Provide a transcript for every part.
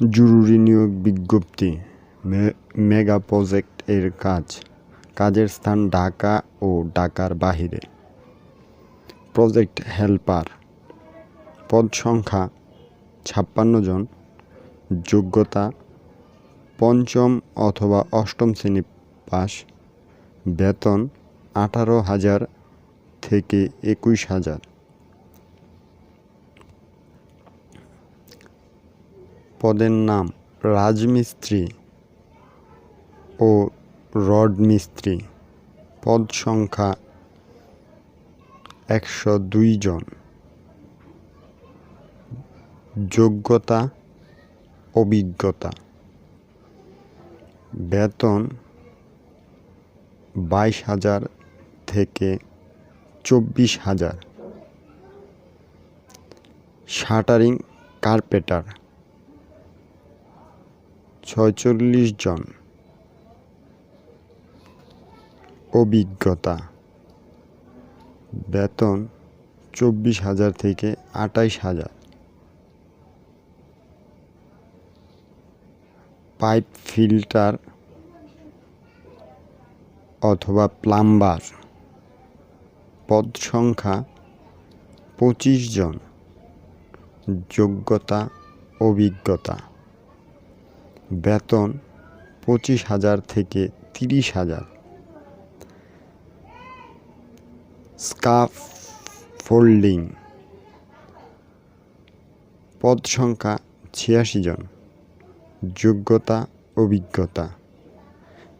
জরুরি নিয়োগ বিজ্ঞপ্তি মেগা প্রজেক্ট এর কাজ, কাজের স্থান ঢাকা ও ঢাকার বাহিরে। প্রজেক্ট হেল্পার, পদ সংখ্যা ছাপ্পান্ন জন, যোগ্যতা পঞ্চম অথবা অষ্টম শ্রেণি পাস, বেতন আঠারো হাজার থেকে একুশ হাজার। পদের নাম রাজমিস্ত্রি ও রড মিস্ত্রি পদ সংখ্যা একশো দুই জন। যোগ্যতা, অভিজ্ঞতা। বেতন বাইশ হাজার থেকে চব্বিশ হাজার। Shuttering carpenter. ছয়চল্লিশ জন। অভিজ্ঞতা। বেতন চব্বিশ হাজার থেকে আটাইশ হাজার। পাইপ ফিল্টার অথবা প্লাম্বার। পদ সংখ্যা পঁচিশ জন। যোগ্যতা, অভিজ্ঞতা। বেতন পঁচিশ হাজার থেকে তিরিশ হাজার। Scaffolding. পদ সংখ্যা ছিয়াশি জন। যোগ্যতা, অভিজ্ঞতা।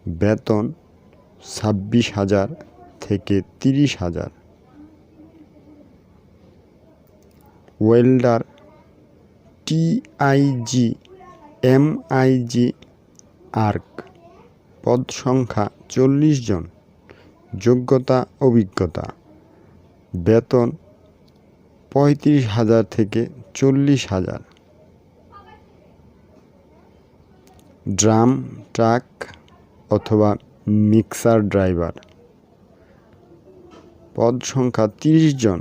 বেতন ছাব্বিশ হাজার থেকে তিরিশ হাজার। Welder TIG MIG arc. পদ সংখ্যা চল্লিশ জন। যোগ্যতা, অভিজ্ঞতা। বেতন পঁয়ত্রিশ হাজার থেকে চল্লিশ হাজার। ড্রাম, ট্রাক অথবা মিক্সার ড্রাইভার। পদ সংখ্যা তিরিশ জন।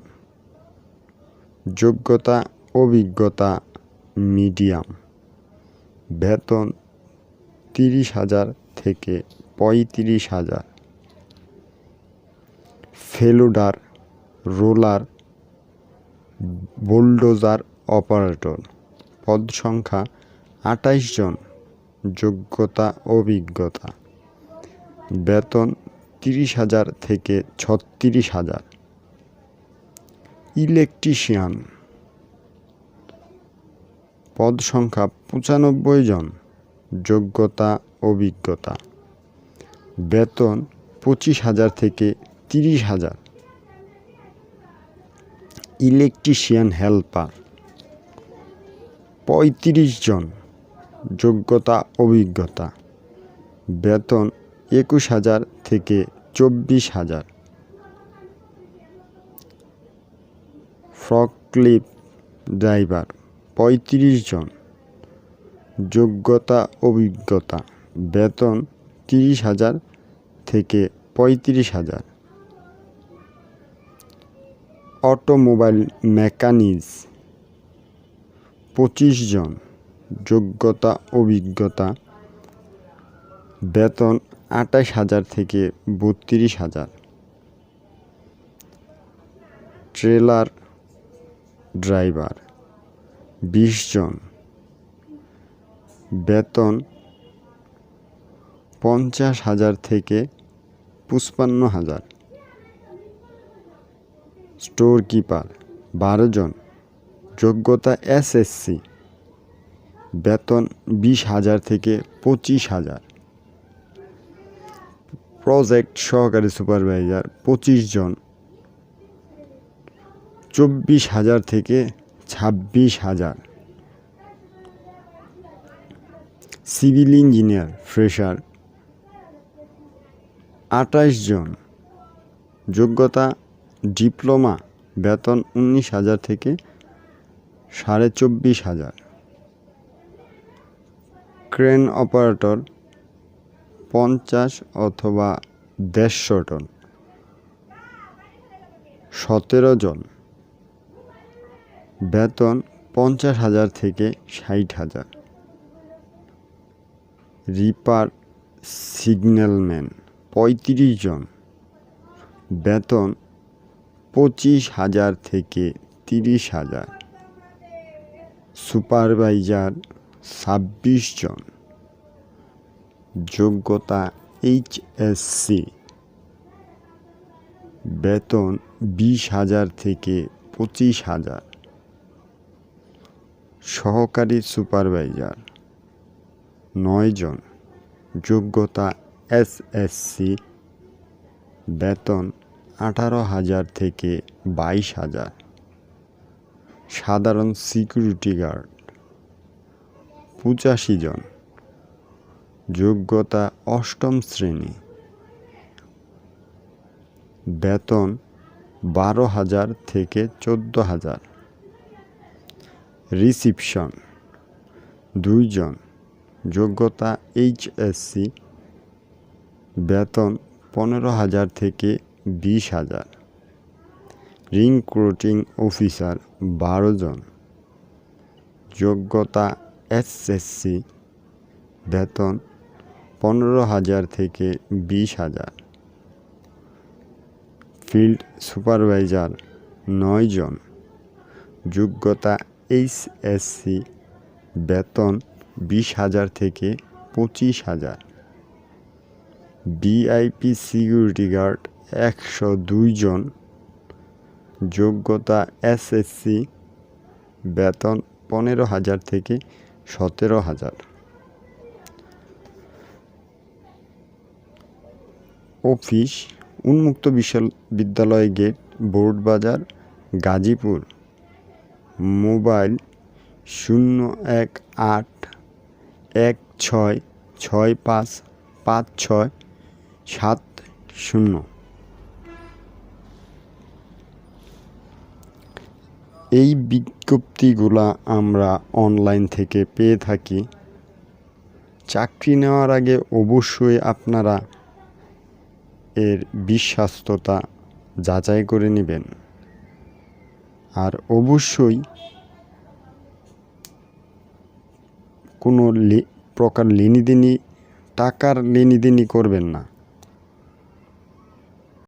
যোগ্যতা, অভিজ্ঞতা, মিডিয়াম। বেতন তিরিশ হাজার থেকে পঁয়ত্রিশ হাজার। ফেলুডার রোলার, বুলডোজার অপারেটর। পদ সংখ্যা আটাইশ জন। যোগ্যতা, অভিজ্ঞতা। বেতন তিরিশ হাজার থেকে ছত্রিশ হাজার। ইলেকট্রিশিয়ান। পদ সংখ্যা পঁচানব্বই জন, যোগ্যতা, অভিজ্ঞতা। বেতন পঁচিশ হাজার থেকে তিরিশ হাজার। Electrician helper. পঁয়ত্রিশ জন, যোগ্যতা, অভিজ্ঞতা। বেতন একুশ হাজার থেকে চব্বিশ হাজার। Forklift driver. পঁয়ত্রিশ জন। যোগ্যতা, অভিজ্ঞতা। বেতন তিরিশ হাজার থেকে পঁয়ত্রিশ হাজার। Automobile mechanic. পঁচিশ জন। যোগ্যতা, অভিজ্ঞতা। বেতন আটাইশ হাজার থেকে বত্রিশ হাজার। Trailer driver. বিশ জন। বেতন পঞ্চাশ হাজার থেকে পঁচপান্ন হাজার। স্টোর কিপার বারো জন। যোগ্যতা এসএসসি। বেতন বিশ হাজার থেকে পঁচিশ হাজার। প্রজেক্ট সহকারী সুপারভাইজার পঁচিশ জন। চব্বিশ হাজার থেকে ছাব্বিশ হাজার। Civil engineer, fresher. আঠাশ জন। যোগ্যতা, ডিপ্লোমা, বেতন উনিশ হাজার থেকে সাড়ে চব্বিশ হাজার। ক্রেন অপারেটর, পঞ্চাশ অথবা দেড়শো টন। সতেরো জন। বেতন পঞ্চাশ হাজার থেকে ষাট হাজার। রিপার সিগন্যালম্যান পঁয়ত্রিশ জন। বেতন পঁচিশ হাজার থেকে তিরিশ হাজার। সুপারভাইজার ছাব্বিশ জন। যোগ্যতা এইচএসসি। বেতন বিশ হাজার থেকে পঁচিশ হাজার। সহকারী সুপারভাইজার। নয় জন। যোগ্যতা এসএসসি। বেতন আঠারো হাজার থেকে বাইশ হাজার। সাধারণ সিকিউরিটি গার্ড। পঁচাশি জন। যোগ্যতা অষ্টম শ্রেণি। বেতন বারো হাজার থেকে চোদ্দ হাজার। রিসিপশন। দুইজন। যোগ্যতা এইচএসসি। বেতন পনেরো হাজার থেকে বিশ হাজার। রিংক্রুটিং অফিসার বারো জন। যোগ্যতা এসএসসি। বেতন পনেরো হাজার থেকে বিশ হাজার। ফিল্ড সুপারভাইজার নয় জন। যোগ্যতা এইচএসসি, বেতন বিশ হাজার থেকে পঁচিশ হাজার। ভিআইপি সিকিউরিটি গার্ড একশো দুই জন। যোগ্যতা এসএসসি, বেতন পনেরো হাজার থেকে সতেরো হাজার। অফিস, উন্মুক্ত বিশ্ববিদ্যালয় গেট, বোর্ড বাজার, গাজীপুর। মোবাইল শূন্য এক আট এক ছয় ছয় পাঁচ পাঁচ ছয় সাত শূন্য। এই বিজ্ঞপ্তিগুলা আমরা অনলাইন থেকে পেয়ে থাকি। চাকরি নেওয়ার আগে অবশ্যই আপনারা এর বিশ্বাস্ততা যাচাই করে নেবেন। আর অবশ্যই কোনো প্রকার লেনিদেনি টাকার লেনিদেনি করবেন না।